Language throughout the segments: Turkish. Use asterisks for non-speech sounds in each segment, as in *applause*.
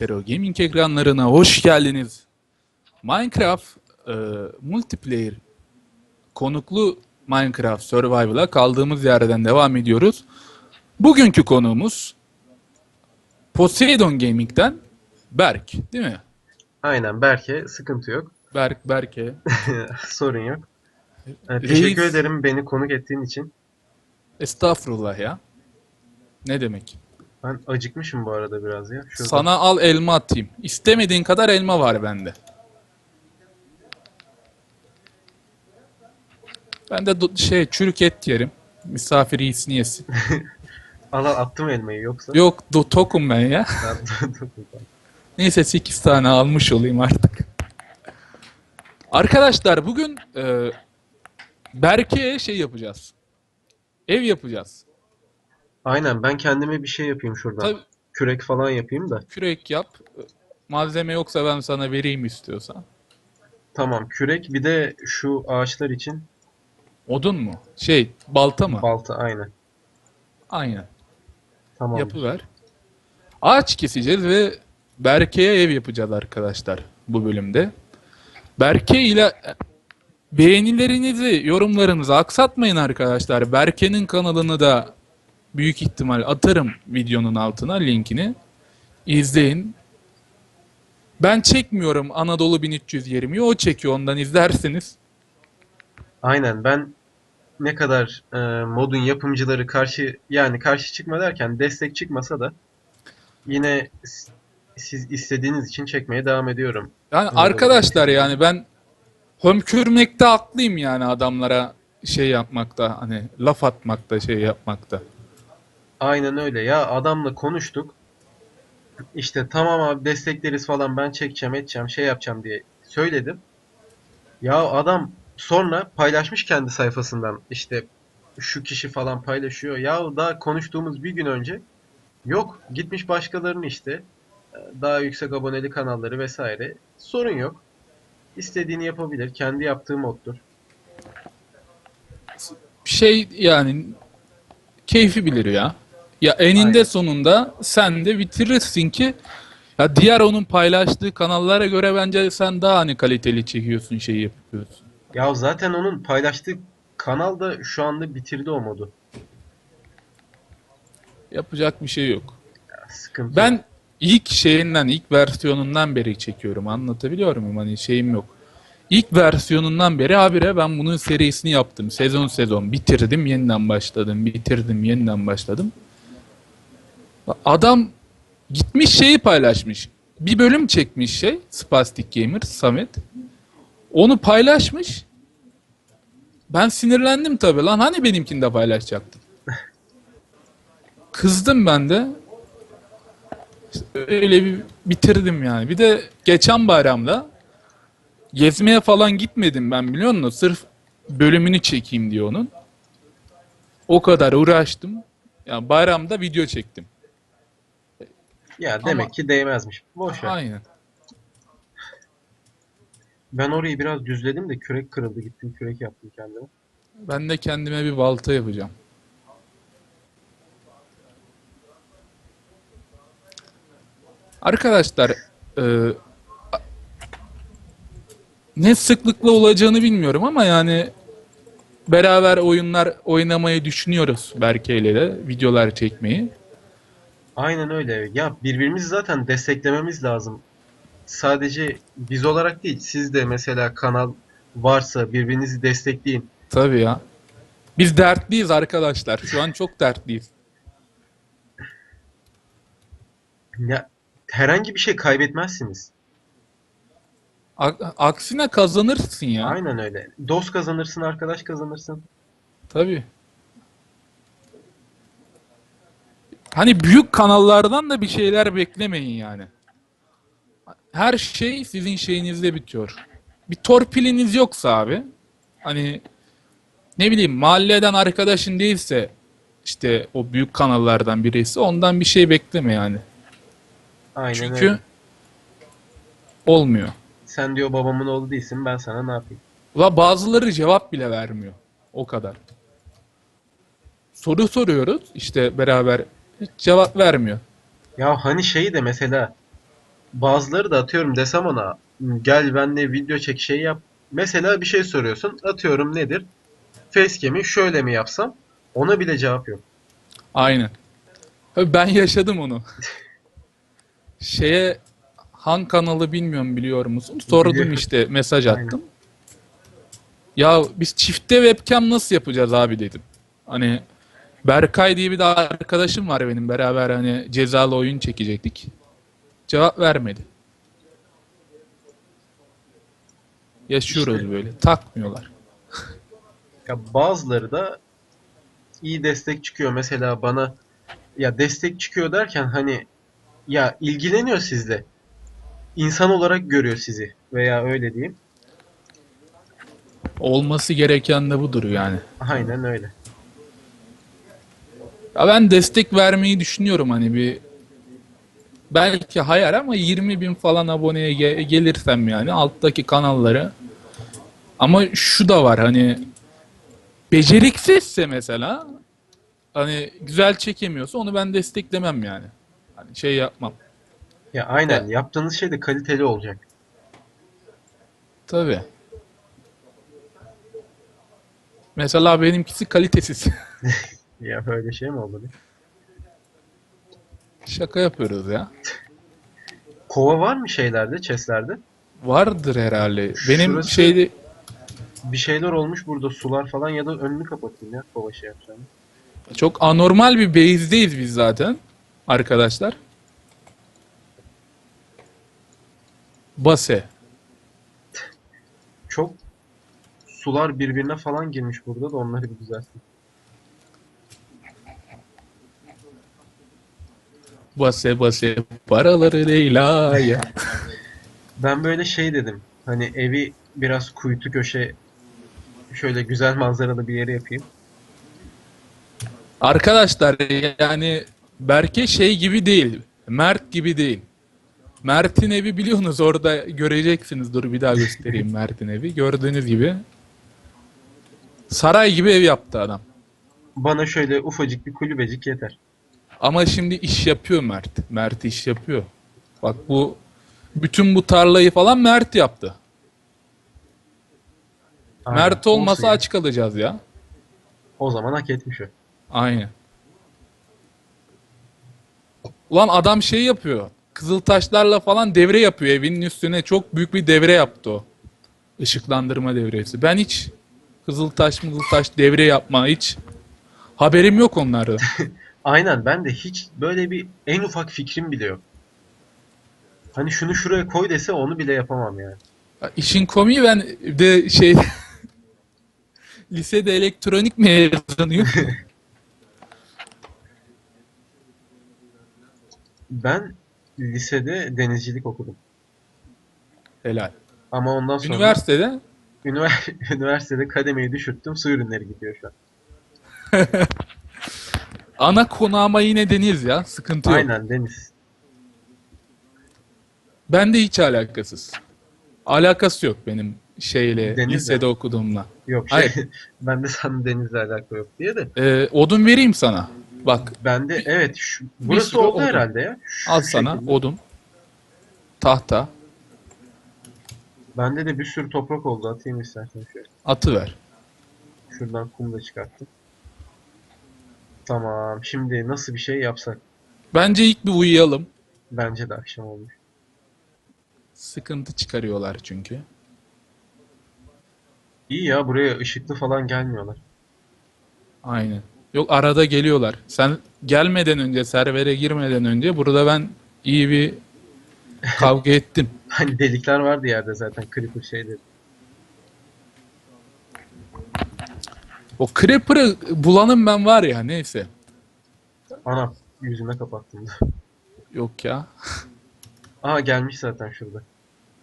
Hero Gaming ekranlarına hoş geldiniz. Minecraft e, multiplayer konuklu Minecraft Survival'a kaldığımız yerden devam ediyoruz. Bugünkü konuğumuz Poseidon Gaming'den Berk, değil mi? Aynen Berke sıkıntı yok. Berk, Berke. *laughs* Sorun yok. Ee, Reis- teşekkür ederim beni konuk ettiğin için. Estağfurullah ya. Ne demek? Ben acıkmışım bu arada biraz ya. Şurada. Sana al elma atayım. İstemediğin kadar elma var bende. Ben de şey çürük et yerim. Misafir iyisini yesin. *laughs* Al al attım elmayı yoksa. Yok do tokum ben ya. *laughs* Neyse 8 tane almış olayım artık. Arkadaşlar bugün e, Berke'ye şey yapacağız. Ev yapacağız. Aynen ben kendime bir şey yapayım şuradan. Tabii Kürek falan yapayım da. kürek yap. Malzeme yoksa ben sana vereyim istiyorsan. Tamam kürek bir de şu ağaçlar için Odun mu? Şey balta mı? balta aynen. Aynen. Tamam. Yapıver. Ağaç keseceğiz ve Berke'ye ev yapacağız arkadaşlar bu bölümde. Berke ile beğenilerinizi, yorumlarınızı aksatmayın arkadaşlar. Berke'nin kanalını da büyük ihtimal atarım videonun altına linkini. İzleyin. Ben çekmiyorum Anadolu 1320'yi. O çekiyor ondan izlersiniz. Aynen ben ne kadar e, modun yapımcıları karşı yani karşı çıkma derken destek çıkmasa da yine siz istediğiniz için çekmeye devam ediyorum. Yani arkadaşlar yani ben hömkürmekte haklıyım yani adamlara şey yapmakta hani laf atmakta şey yapmakta. Aynen öyle ya adamla konuştuk. İşte tamam abi destekleriz falan ben çekeceğim edeceğim şey yapacağım diye söyledim. Ya adam sonra paylaşmış kendi sayfasından işte şu kişi falan paylaşıyor. Ya daha konuştuğumuz bir gün önce yok gitmiş başkalarının işte daha yüksek aboneli kanalları vesaire. Sorun yok. İstediğini yapabilir. Kendi yaptığı moddur. Şey yani keyfi bilir ya. Ya eninde Aynen. sonunda sen de bitirirsin ki ya diğer onun paylaştığı kanallara göre bence sen daha hani kaliteli çekiyorsun şeyi yapıyorsun. Ya zaten onun paylaştığı kanal da şu anda bitirdi o modu. Yapacak bir şey yok. Sıkıntı yok. Ben ilk şeyinden, ilk versiyonundan beri çekiyorum. Anlatabiliyor muyum? Hani şeyim yok. İlk versiyonundan beri habire ben bunun serisini yaptım. Sezon sezon bitirdim, yeniden başladım, bitirdim, yeniden başladım. Adam gitmiş şeyi paylaşmış. Bir bölüm çekmiş şey, Spastic Gamer, Samet. Onu paylaşmış. Ben sinirlendim tabii lan. Hani benimkini de paylaşacaktın? Kızdım ben de. Öyle bir bitirdim yani. Bir de geçen bayramda gezmeye falan gitmedim ben biliyor musun? Sırf bölümünü çekeyim diye onun. O kadar uğraştım. Yani bayramda video çektim. Ya demek Ama- ki değmezmiş. Boş ver. Aynen. Ben orayı biraz düzledim de kürek kırıldı. Gittim kürek yaptım kendime. Ben de kendime bir balta yapacağım. Arkadaşlar e, ne sıklıkla olacağını bilmiyorum ama yani beraber oyunlar oynamayı düşünüyoruz Berke ile de videolar çekmeyi. Aynen öyle. Ya birbirimizi zaten desteklememiz lazım. Sadece biz olarak değil. Siz de mesela kanal varsa birbirinizi destekleyin. Tabii ya. Biz dertliyiz arkadaşlar. Şu an çok dertliyiz. Ya herhangi bir şey kaybetmezsiniz. A- aksine kazanırsın ya. Aynen öyle. Dost kazanırsın, arkadaş kazanırsın. Tabii. Hani büyük kanallardan da bir şeyler beklemeyin yani. Her şey sizin şeyinizde bitiyor. Bir torpiliniz yoksa abi, hani ne bileyim mahalleden arkadaşın değilse işte o büyük kanallardan birisi ondan bir şey bekleme yani. Aynen Çünkü öyle. olmuyor. Sen diyor babamın oğlu değilsin. Ben sana ne yapayım? Ula bazıları cevap bile vermiyor. O kadar. Soru soruyoruz işte beraber hiç cevap vermiyor. Ya hani şeyi de mesela bazıları da atıyorum desem ona gel benimle video çek şey yap. Mesela bir şey soruyorsun. Atıyorum nedir? Facecam'i şöyle mi yapsam? Ona bile cevap yok. Aynen. Ben yaşadım onu. *laughs* Şeye Han kanalı bilmiyorum biliyor musun? Sordum işte mesaj Aynen. attım. Ya biz çifte webcam nasıl yapacağız abi dedim. Hani Berkay diye bir de arkadaşım var benim beraber hani cezalı oyun çekecektik. Cevap vermedi. Yaşıyoruz İşte. böyle. Takmıyorlar. *laughs* Ya bazıları da iyi destek çıkıyor. Mesela bana ya destek çıkıyor derken hani ya ilgileniyor sizle. İnsan olarak görüyor sizi veya öyle diyeyim. Olması gereken de budur yani. Aynen öyle. Ya ben destek vermeyi düşünüyorum hani bir belki hayal ama 20 bin falan aboneye ge- gelirsem yani alttaki kanalları ama şu da var hani beceriksizse mesela hani güzel çekemiyorsa onu ben desteklemem yani. Hani şey yapmam. Ya aynen Ya- yaptığınız şey de kaliteli olacak. Tabii. Mesela benimkisi kalitesiz. *laughs* Ya böyle şey mi olur? Şaka yapıyoruz ya. Kova var mı şeylerde, chestlerde? Vardır herhalde. Benim Şurası- şeyde Bir şeyler olmuş burada sular falan ya da önünü kapatayım ya kova şey yapacağım. Çok anormal bir base'deyiz biz zaten arkadaşlar. Base. Çok sular birbirine falan girmiş burada da onları bir düzelsin. Base base paraları Leyla'ya. Ben böyle şey dedim. Hani evi biraz kuytu köşe şöyle güzel manzaralı bir yere yapayım. Arkadaşlar yani Berke şey gibi değil. Mert gibi değil. Mert'in evi biliyorsunuz orada göreceksiniz. Dur bir daha göstereyim *laughs* Mert'in evi. Gördüğünüz gibi. Saray gibi ev yaptı adam. Bana şöyle ufacık bir kulübecik yeter. Ama şimdi iş yapıyor Mert. Mert iş yapıyor. Bak bu bütün bu tarlayı falan Mert yaptı. Aynen, Mert olmasa olsun aç kalacağız ya. O zaman hak etmiş o. Aynen. Ulan adam şey yapıyor. Kızıltaşlarla falan devre yapıyor evinin üstüne. Çok büyük bir devre yaptı o. Işıklandırma devresi. Ben hiç Kızıltaş Mızıltaş devre yapma hiç haberim yok onlarda. *laughs* Aynen ben de hiç böyle bir en ufak fikrim bile yok. Hani şunu şuraya koy dese onu bile yapamam yani. İşin komiği ben de şey *laughs* lisede elektronik mezunuyum. *laughs* Ben lisede denizcilik okudum. Helal. Ama ondan sonra Üniversitede ünivers- *laughs* üniversitede kademeyi düşürttüm. Su ürünleri gidiyor şu an. Ana konu ama yine deniz ya. Sıkıntı yok. Aynen deniz. Ben de hiç alakasız. Alakası yok benim şeyle Denizle. lisede okuduğumla. Yok şey Hayır. *laughs* ben de sana denizle alaka yok diye de. Ee, odun vereyim sana. Bak Ben de evet şu, burası oldu odun. herhalde ya. Şu al sana şekilde. odun. Tahta. Bende de bir sürü toprak oldu. Atayım istersen şöyle. Atı ver. Şuradan kum da çıkarttım. Tamam. Şimdi nasıl bir şey yapsak? Bence ilk bir uyuyalım. Bence de akşam olmuş. Sıkıntı çıkarıyorlar çünkü. İyi ya buraya ışıklı falan gelmiyorlar. Aynen. Yok arada geliyorlar. Sen gelmeden önce, servere girmeden önce burada ben iyi bir kavga *laughs* ettim. Hani delikler vardı yerde zaten creeper şeyleri. O Creeper'ı bulanım ben var ya neyse. Ana yüzüme kapattım. Yok ya. Aa gelmiş zaten şurada.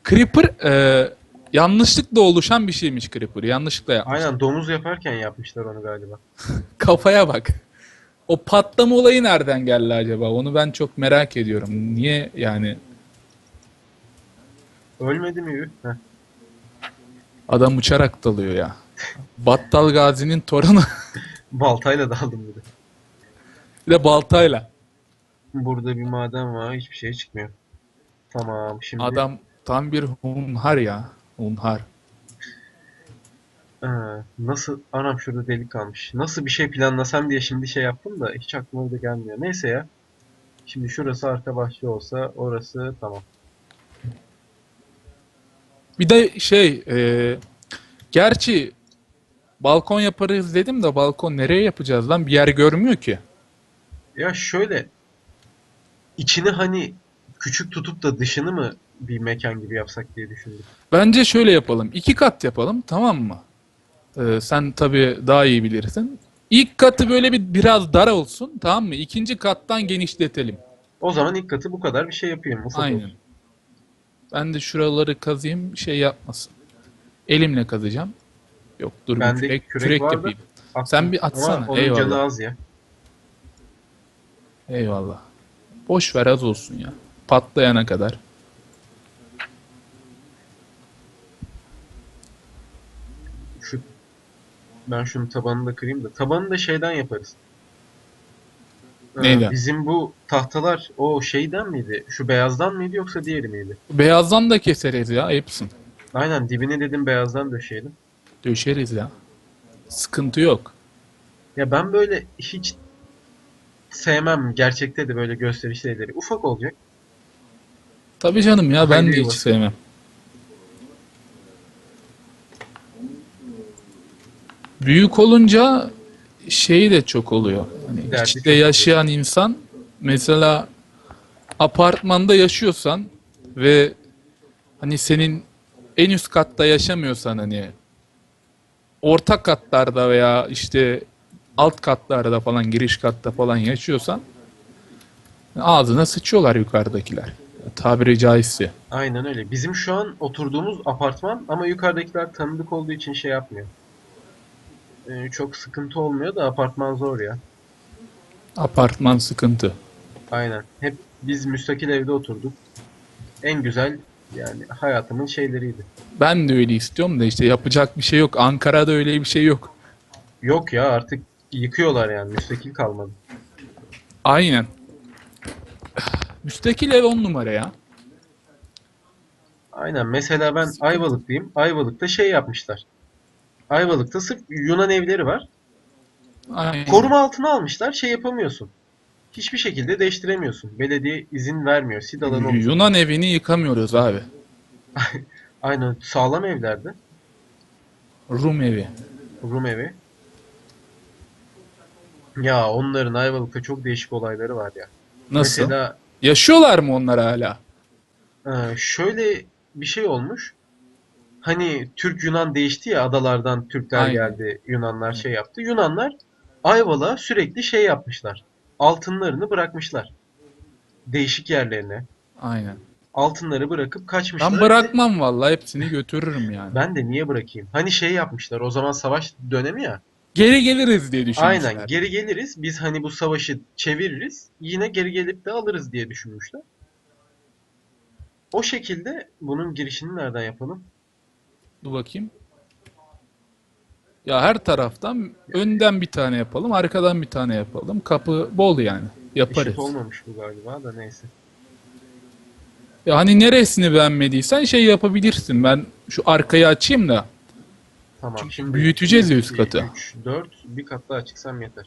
Creeper e, yanlışlıkla oluşan bir şeymiş Creeper. Yanlışlıkla yapmış. Aynen domuz yaparken yapmışlar onu galiba. *laughs* Kafaya bak. O patlama olayı nereden geldi acaba? Onu ben çok merak ediyorum. Niye yani Ölmedi mi? Heh. adam uçarak dalıyor ya. Battal Gazi'nin torunu *laughs* Baltayla daldım bir de. bir de baltayla. Burada bir maden var. Hiçbir şey çıkmıyor. Tamam şimdi Adam tam bir hunhar ya. Hunhar. Ee, nasıl anam şurada delik kalmış. Nasıl bir şey planlasam diye şimdi şey yaptım da hiç aklıma da gelmiyor. Neyse ya. Şimdi şurası arka bahçe olsa orası tamam. Bir de şey, e, gerçi balkon yaparız dedim de balkon nereye yapacağız lan? Bir yer görmüyor ki. Ya şöyle içini hani küçük tutup da dışını mı bir mekan gibi yapsak diye düşündüm. Bence şöyle yapalım. İki kat yapalım, tamam mı? E, sen tabii daha iyi bilirsin. İlk katı böyle bir biraz dar olsun, tamam mı? İkinci kattan genişletelim. O zaman ilk katı bu kadar bir şey yapayım. Ufak Aynen. olsun. Ben de şuraları kazıyım, şey yapmasın. Elimle kazacağım. Yok dur bir Bende kürek, kürek kürek var da- yapayım. Attım. Sen bir atsana, Ama onun eyvallah. canı az ya. Eyvallah. Boş ver az olsun ya. Patlayana kadar. Şu ben şunun tabanını da kırayım da. Tabanını da şeyden yaparız. Ee, Neyden? Bizim bu tahtalar o şeyden miydi? Şu beyazdan mıydı yoksa diğeri miydi? Beyazdan da keseriz ya hepsini. Aynen dibini dedim beyazdan döşeyelim. Döşeriz ya. Sıkıntı yok. Ya ben böyle hiç sevmem gerçekte de böyle gösteriş şeyleri. Ufak olacak. Tabii canım ya ben de hiç sevmem. Büyük olunca şey de çok oluyor. Hani Derdi çok oluyor. yaşayan insan mesela apartmanda yaşıyorsan ve hani senin en üst katta yaşamıyorsan hani orta katlarda veya işte alt katlarda falan giriş katta falan yaşıyorsan ağzına sıçıyorlar yukarıdakiler. Tabiri caizse. Aynen öyle. Bizim şu an oturduğumuz apartman ama yukarıdakiler tanıdık olduğu için şey yapmıyor. Ee, çok sıkıntı olmuyor da apartman zor ya. Apartman sıkıntı. Aynen. Hep biz müstakil evde oturduk. En güzel yani hayatımın şeyleriydi. Ben de öyle istiyorum da işte yapacak bir şey yok. Ankara'da öyle bir şey yok. Yok ya artık yıkıyorlar yani müstakil kalmadı. Aynen. Müstakil ev on numara ya. Aynen. Mesela ben Ayvalıklıyım. Ayvalık'ta şey yapmışlar. Ayvalık'ta sırf Yunan evleri var. Aynen. Koruma altına almışlar. Şey yapamıyorsun. Hiçbir şekilde değiştiremiyorsun. Belediye izin vermiyor. Sid alanı olmuş. Yunan evini yıkamıyoruz abi. *laughs* Aynen. Sağlam evlerde. Rum evi. Rum evi. Ya onların Ayvalık'ta çok değişik olayları var ya. Nasıl? Mesela Yaşıyorlar mı onlar hala? e, şöyle bir şey olmuş. Hani Türk Yunan değişti ya adalardan Türkler Aynen. geldi, Yunanlar şey yaptı. Yunanlar Ayvalık'a sürekli şey yapmışlar. Altınlarını bırakmışlar. Değişik yerlerine. Aynen. Altınları bırakıp kaçmışlar. Ben bırakmam vallahi hepsini götürürüm yani. Ben de niye bırakayım? Hani şey yapmışlar. O zaman savaş dönemi ya. Geri geliriz diye düşünmüşler. Aynen geri geliriz. Biz hani bu savaşı çeviririz. Yine geri gelip de alırız diye düşünmüşler. O şekilde bunun girişini nereden yapalım? Dur bakayım. Ya her taraftan önden bir tane yapalım, arkadan bir tane yapalım. Kapı bol yani. Yaparız. Eşit olmamış bu galiba da neyse. Ya hani neresini beğenmediysen şey yapabilirsin. Ben şu arkayı açayım da. Tamam Çünkü şimdi büyüteceğiz ya üst katı. 3, 4 bir kat daha çıksam yeter.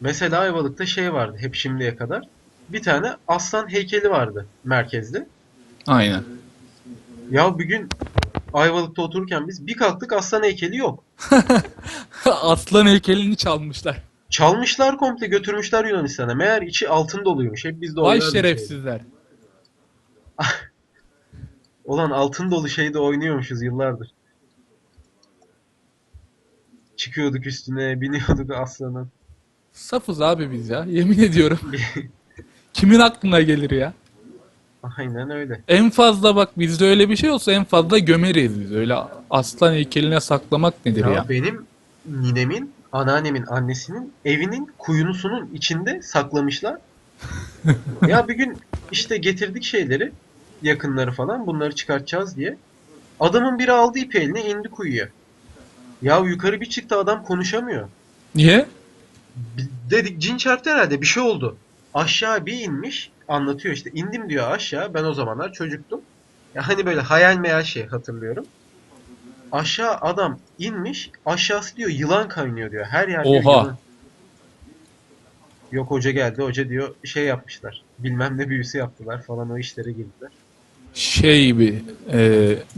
Mesela Ayvalık'ta şey vardı hep şimdiye kadar. Bir tane aslan heykeli vardı merkezde. Aynen. Ya bir gün Ayvalık'ta otururken biz bir kalktık aslan heykeli yok. *laughs* Aslan heykelini çalmışlar. Çalmışlar komple götürmüşler Yunanistan'a. Meğer içi altın doluymuş. Hep Vay oynar bir şeydi. şerefsizler. *laughs* Olan altın dolu şeyde oynuyormuşuz yıllardır. Çıkıyorduk üstüne, biniyorduk aslanın. Safız abi biz ya. Yemin ediyorum. *laughs* Kimin aklına gelir ya? Aynen öyle. En fazla bak bizde öyle bir şey olsa en fazla gömeriz biz. Öyle aslan heykeline saklamak nedir Ya ya? benim ninemin, anneannemin annesinin evinin kuyunusunun içinde saklamışlar. *laughs* ya bir gün işte getirdik şeyleri, yakınları falan bunları çıkartacağız diye. Adamın biri aldı ipi eline indi kuyuya. Ya yukarı bir çıktı adam konuşamıyor. Niye? Dedik cin çarptı herhalde bir şey oldu. Aşağı bir inmiş. Anlatıyor işte indim diyor aşağı. Ben o zamanlar çocuktum. Ya hani böyle hayal meyal şey hatırlıyorum. Aşağı adam inmiş. Aşağısı diyor yılan kaynıyor diyor. Her yer diyor Oha. yılan. Yok hoca geldi. Hoca diyor şey yapmışlar. Bilmem ne büyüsü yaptılar falan o işlere girdiler. Şey gibi e,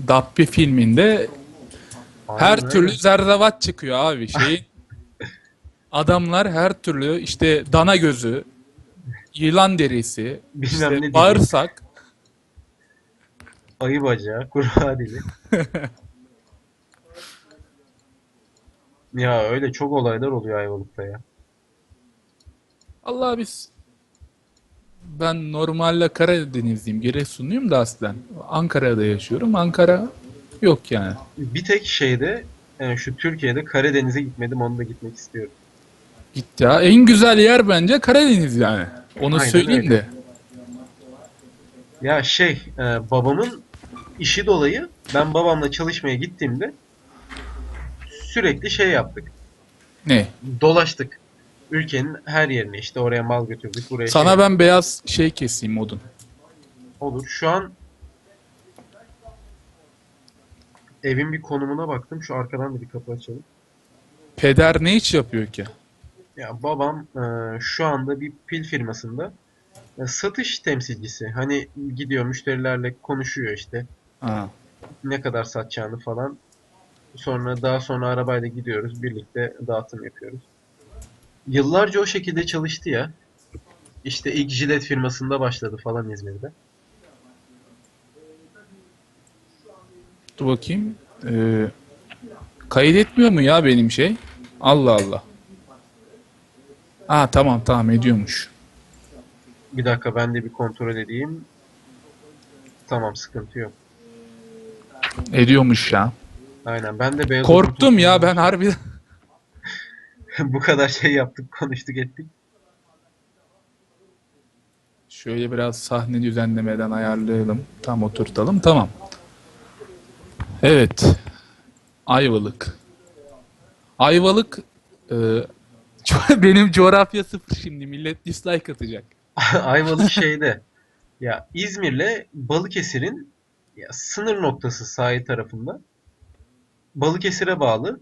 Dabbe filminde her Aynen türlü öyle. zerzevat çıkıyor abi. Şeyin *laughs* adamlar her türlü işte dana gözü, yılan derisi, Bilmem işte ne bağırsak Ayı bacağı, kurbağa dili. *laughs* ya öyle çok olaylar oluyor Ayvalık'ta ya. Allah biz ben normalde Karadenizliyim, Giresunluyum da aslen. Ankara'da yaşıyorum. Ankara yok yani. Bir tek şeyde yani şu Türkiye'de Karadeniz'e gitmedim onu da gitmek istiyorum. Git ya. En güzel yer bence Karadeniz yani. Onu Aynen söyleyeyim öyle. de. Ya şey e, babamın işi dolayı ben babamla çalışmaya gittiğimde sürekli şey yaptık. Ne? Dolaştık. Ülkenin her yerine işte oraya mal götürdük buraya Sana şey- ben beyaz şey keseyim odun. Olur. Şu an evin bir konumuna baktım. Şu arkadan da bir kapı açalım. Peder ne iş yapıyor ki? Ya babam e, şu anda bir pil firmasında e, satış temsilcisi. Hani gidiyor müşterilerle konuşuyor işte. Ha. Ne kadar satacağını falan. Sonra daha sonra arabayla gidiyoruz. Birlikte dağıtım yapıyoruz. Yıllarca o şekilde çalıştı ya. İşte ilk jilet firmasında başladı falan İzmir'de. Dur bakayım. Ee, kaydetmiyor mu ya benim şey? Allah Allah. Ha tamam tamam ediyormuş. Bir dakika ben de bir kontrol edeyim. Tamam sıkıntı yok. Ediyormuş ya. Aynen ben de beyaz Korktum ya ben harbiden. *laughs* bu kadar şey yaptık, konuştuk, ettik. Şöyle biraz sahne düzenlemeden ayarlayalım. Tam oturtalım. Tamam. Evet. Ayvalık. Ayvalık e, *laughs* benim coğrafya sıfır şimdi. Millet dislike atacak. *laughs* Ayvalık şeyde. Ya İzmir'le Balıkesir'in ya sınır noktası sahil tarafında. Balıkesir'e bağlı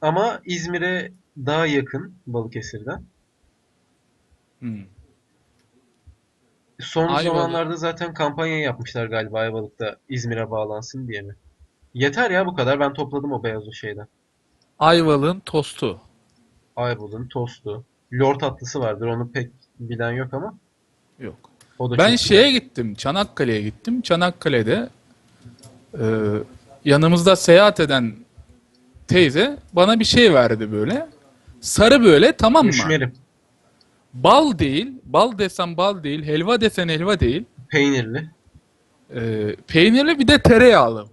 ama İzmir'e daha yakın Balıkesir'den. Hmm. Son Ayvalık. zamanlarda zaten kampanya yapmışlar galiba Ayvalık'ta İzmir'e bağlansın diye mi? Yeter ya bu kadar. Ben topladım o beyaz o şeyden. Ayvalık'ın tostu. Ayvalık'ın tostu. Lor tatlısı vardır. Onu pek bilen yok ama Yok. o da Ben şeye gittim. Çanakkale'ye gittim. Çanakkale'de e, yanımızda seyahat eden teyze bana bir şey verdi böyle. Sarı böyle tamam mı? Üşmerim. Bal değil. Bal desem bal değil. Helva desen helva değil. Peynirli. E, peynirli bir de tereyağlı.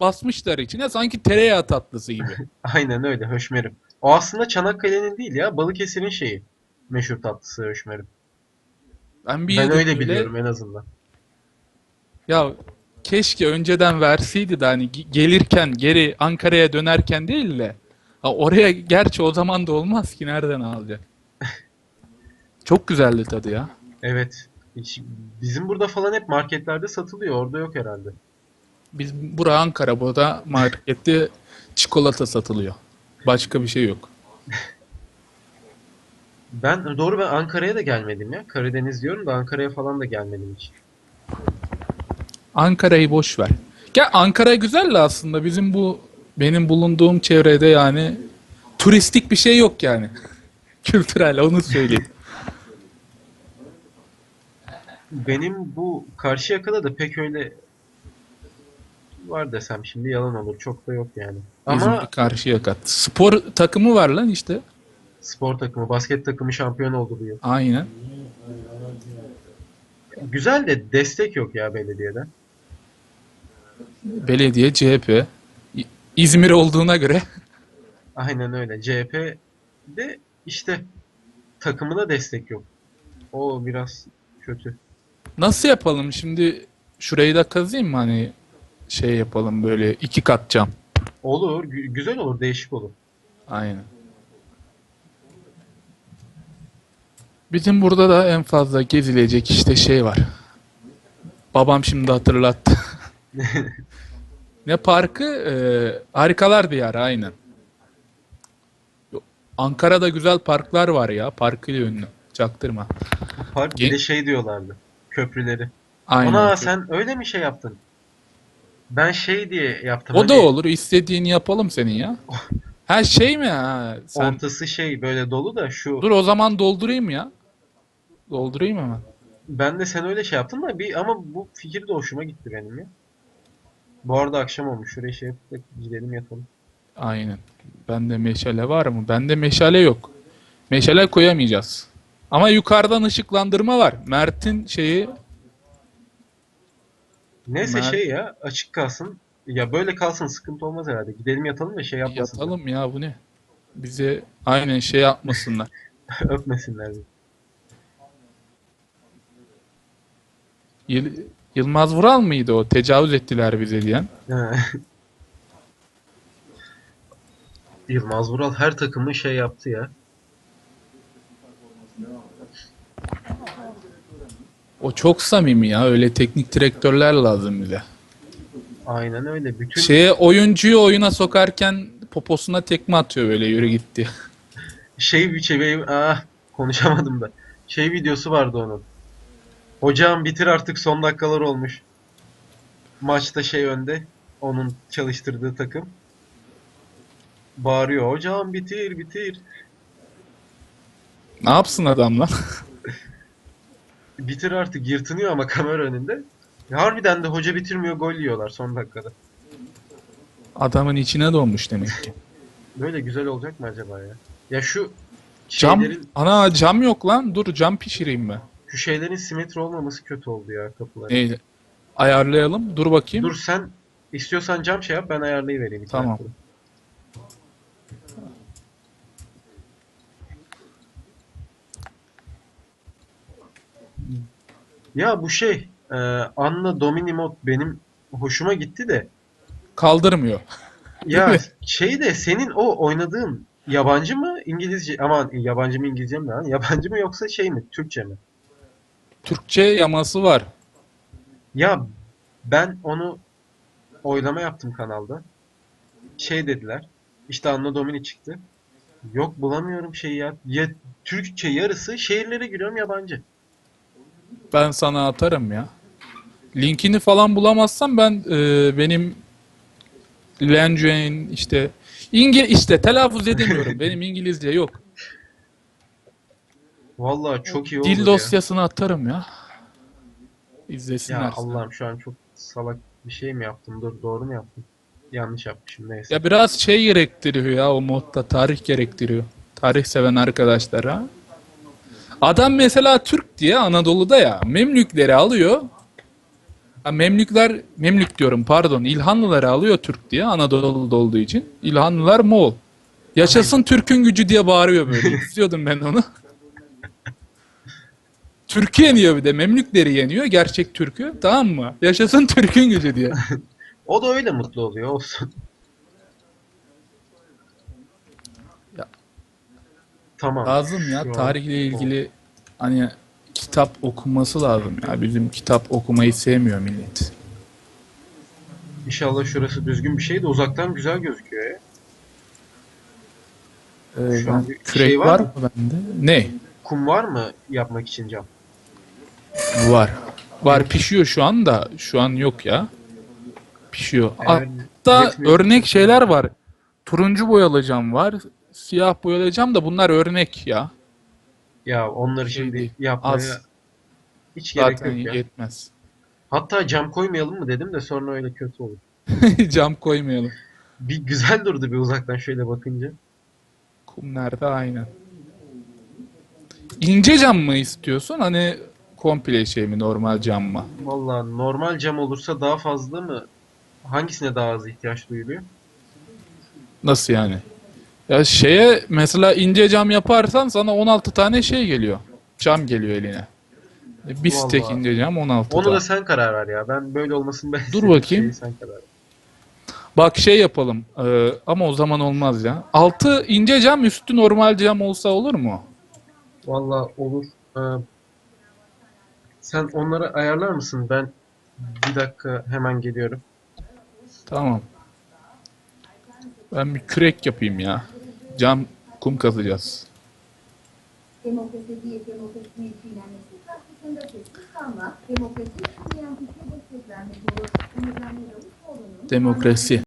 Basmışlar içine sanki tereyağı tatlısı gibi. *laughs* Aynen öyle höşmerim. O aslında Çanakkale'nin değil ya Balıkesir'in şeyi. Meşhur tatlısı höşmerim. Ben bir Ben öyle biliyorum en azından. Ya keşke önceden verseydi de hani ge- gelirken geri Ankara'ya dönerken değil de ha oraya gerçi o zaman da olmaz ki nereden alacak? *laughs* Çok güzeldi tadı ya. Evet. Bizim burada falan hep marketlerde satılıyor. Orada yok herhalde. Biz bura Ankara burada markette çikolata satılıyor. Başka bir şey yok. Ben doğru ben Ankara'ya da gelmedim ya. Karadeniz diyorum da Ankara'ya falan da gelmedim hiç. Ankara'yı boş ver. Gel Ankara güzel aslında bizim bu benim bulunduğum çevrede yani turistik bir şey yok yani. *laughs* Kültürel onu söyleyeyim. Benim bu Karşıyaka'da da pek öyle var desem şimdi yalan olur. Çok da yok yani. Ama İzmir Karşıyaka. Spor takımı var lan işte. spor takımı, basket takımı şampiyon oldu bu yıl. Aynen. Güzel de destek yok ya belediyeden. Belediye, CHP. İ- İzmir olduğuna göre *laughs* Aynen öyle. CHP de işte takımına destek yok. O biraz kötü. nasıl yapalım şimdi şurayı da kazıyım mı hani şey yapalım böyle iki kat cam. Olur, gü- güzel olur, değişik olur. Aynen. Bizim burada da en fazla gezilecek işte şey var. Babam şimdi hatırlattı. *laughs* ne parkı? Ee, Harikalar Diyarı aynen. Yo, Ankara'da güzel parklar var ya. Parkıyla ünlü. Çaktırma. Park bir Gen- de şey diyorlardı. Köprüleri. Aynen. Ana sen öyle mi şey yaptın? Ben şey diye yaptım. O da hani olur. İstediğini yapalım senin ya. Ha şey mi ha? Sen Ortası şey böyle dolu da şu. dur o zaman doldurayım ya. Doldurayım hemen. Ben de sen öyle şey yaptın da bir ama bu fikir de hoşuma gitti benim ya. Bu arada akşam olmuş. Şuraya şey yapıp da gidelim yatalım. Aynen. Bende meşale var mı? Bende meşale yok. Meşale koyamayacağız. Ama yukarıdan ışıklandırma var. Mert'in şeyi Neyse Mer- şey ya açık kalsın. Ya böyle kalsın sıkıntı olmaz herhalde. Gidelim yatalım da şey yapmasınlar. yatalım ya bu ne? Bize aynen şey yapmasınlar. *laughs* Öpmesinler bizi. Yıl- Yılmaz Vural mıydı o? Tecavüz ettiler bize diyen. Ha. *laughs* Yılmaz Vural her takımın şey yaptı ya. O çok samimi ya. Öyle teknik direktörler lazım bize. Aynen öyle. Bütün Şeye oyuncuyu oyuna sokarken poposuna tekme atıyor böyle yürü gitti. şey bir şey ah konuşamadım da. Şey videosu vardı onun. Hocam bitir artık son dakikalar olmuş. Maçta şey önde. Onun çalıştırdığı takım. Bağırıyor. Hocam bitir bitir. Ne yapsın adamlar? *laughs* Bitir artık yırtınıyor ama *laughs* kamera önünde. Harbiden de hoca bitirmiyor gol yiyorlar son dakikada. Adamın içine doğmuş demek ki. Böyle güzel olacak mı acaba ya? Ya şu Cam, şeylerin ana cam yok lan. Dur cam pişireyim ben. şu şeylerin simetri olmaması kötü oldu ya kapıların. Neydi? Ayarlayalım. Dur bakayım. Dur sen istiyorsan cam şey yap ben ayarlayıvereyim. bir Tamam. tarafını. Ya bu şey e, Anna Domini mod benim hoşuma gitti de Kaldırmıyor. ya şey de senin o oynadığın yabancı mı İngilizce aman yabancı mı İngilizce mi lan yabancı mı yoksa şey mi Türkçe mi? Türkçe yaması var. Ya ben onu oylama yaptım kanalda. Şey dediler. İşte Anno Domini çıktı. Yok bulamıyorum şeyi ya. Ya Türkçe yarısı şehirlere giriyorum yabancı. Ben sana atarım ya. Linkini falan bulamazsam ben e, benim Language'in işte İngi işte telaffuz edemiyorum. *laughs* Benim İngilizce yok. Vallahi çok iyi oldu Dil ya. dosyasını atarım ya. İzlesinler. Ya Allah'ım şu an çok salak bir şey mi yaptım? Dur doğru mu yaptım? Yanlış yapmışım neyse. Ya biraz şey gerektiriyor ya o modda tarih gerektiriyor. Tarih seven arkadaşlara. Adam mesela Türk diye Anadolu'da ya Memlükleri alıyor. Ha, Memlükler, Memlük diyorum pardon İlhanlıları alıyor Türk diye Anadolu'da olduğu için. İlhanlılar Moğol. Yaşasın Türk'ün gücü diye bağırıyor böyle. *laughs* İzliyordum ben onu. Türk'ü yeniyor bir de. Memlükleri yeniyor. Gerçek Türk'ü. Tamam mı? Yaşasın Türk'ün gücü diye. *laughs* O da öyle mutlu oluyor olsun. Tamam. Lazım şu ya an- tarihle ilgili hani kitap okunması lazım ya. Bizim kitap okumayı sevmiyor millet. İnşallah şurası düzgün bir şey de uzaktan güzel gözüküyor ya. Ee, Şu an ben- bir kürek şey var var mı? mı bende? Ne? Kum var mı yapmak için cam? Var. Var pişiyor şu anda. Şu an yok ya. Pişiyor. Eğer Hatta yetmiyor- örnek şeyler var. Turuncu boyalı cam var. Siyah boyalı cam da bunlar örnek ya. Ya onları Şey şimdi değil, yapmaya az. hiç gerek Zaten yok ya. yetmez. Hatta cam koymayalım mı dedim de sonra öyle kötü olur. *laughs* cam koymayalım. Bir güzel durdu bir uzaktan şöyle bakınca. Kum nerede? Aynen. İnce cam mı istiyorsun? Hani komple şey mi? Normal cam mı? Vallahi normal cam olursa daha fazla mı? Hangisine daha az ihtiyaç duyuluyor? Nasıl yani? Ya şeye mesela ince cam yaparsan sana 16 tane şey geliyor. Cam geliyor eline. E, Bir stek Vallahi. ince cam 16 Onu da sen karar ver ya. Ben böyle olmasını ben Dur bakayım. Sen karar ver. Bak şey yapalım. Ee, ama o zaman olmaz ya. Altı ince cam üstü normal cam olsa olur mu? Vallahi olur. Ee, sen onları ayarlar mısın? Ben bir dakika hemen geliyorum. Tamam. Ben bir kürek yapayım ya. Cam kum kazacağız. Demokrasi değil, karşısında sessiz kalmak, isteyen Demokrasi.